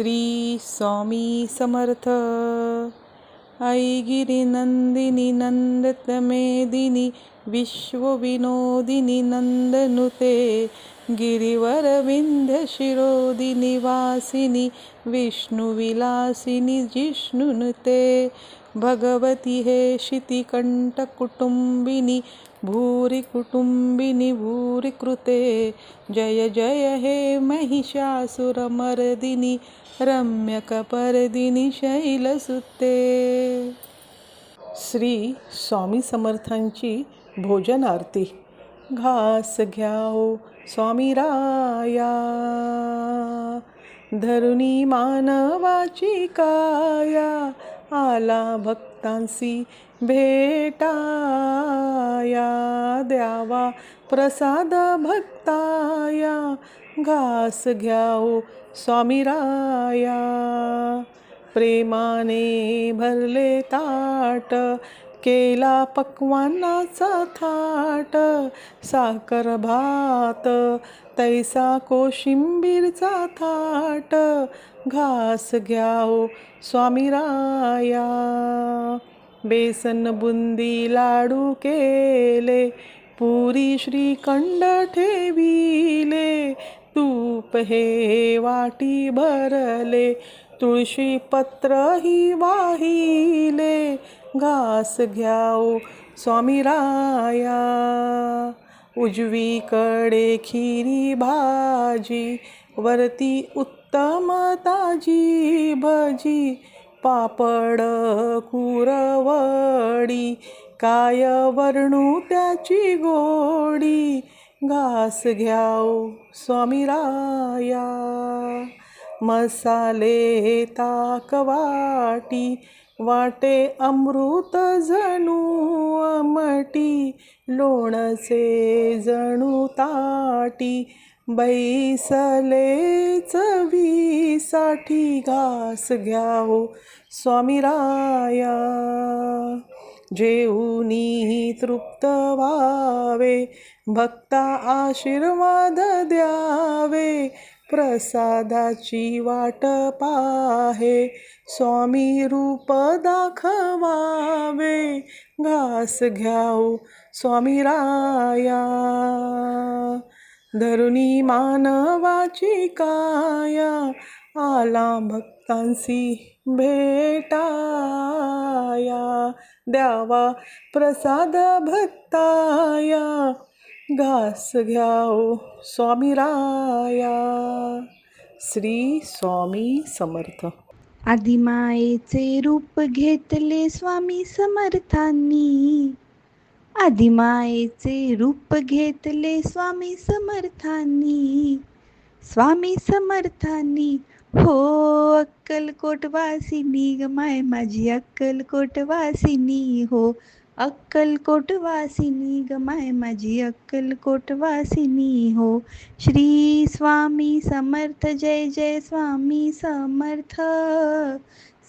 श्री स्वामी समर्थ। आई गिरिनन्दिनि नन्दतमेदिनि विश्वविनोदिनि नन्दनुते गिरिवरविन्ध्यशिरोदिनिवासिनि विष्णुविलासिनि जिष्णुनुते भगवती हे शितिकण्ठकुटुम्बिनी भूरि भूरिकृते। जय जय हे महिषासुरमर्दिनी रम्यकपर्दिनी शैलसुते। श्री स्वामी समर्थांची भोजन आरती घास घ्याओ स्वामी राया धरुणी मानवाची काया। आला भक्तांसी भेटाया द्यावा. प्रसाद भक्ताया घास घ्याओ स्वामीराया. प्रेमाने भरले ताट केला पक्वानाचा थाट. साखर भात तैसा कोशिंबीरचा थाट. घास घ्याओ स्वामी राया। बेसन बुंदी लाडू केले, पुरी श्रीखंड ठेविले। तूप हे वाटी भरले, तुळशी पत्रही वाहिले। घास घ्याओ स्वामी राया। उजवीकडे खिरी भाजी वरती उत्तम ताजी भजी पापड कुरवडी काय वर्णू त्याची गोडी घास घ्याओ स्वामी राया मसाले ताक वाटी वाटे अमृत जणू अमटी लोणचे जणू ताटी बैसले चवीसाठी घास घ्याओ स्वामी राया. जेऊनी तृप्त व्हावे भक्ता आशीर्वाद द्यावे प्रसादाची वाट पाहे स्वामी रूप दाखवावे घास घ्याओ स्वामी राया. धरुणी मानवाची काया आला भक्तांसी भेटाया. द्यावा प्रसाद भक्ताया घास घ्याओ स्वामी राया. श्री स्वामी समर्थ. आदिमायेचे रूप घेतले स्वामी समर्थांनी. आदिमायेचे रूप घेतले स्वामी समर्थांनी. स्वामी समर्थांनी हो अक्कलकोटवासिनी ग माय माझी अक्कलकोटवासिनी. हो अक्कलकोटवासिनी ग माय माझी अक्कलकोटवासिनी. हो श्री स्वामी समर्थ जय जय स्वामी समर्थ.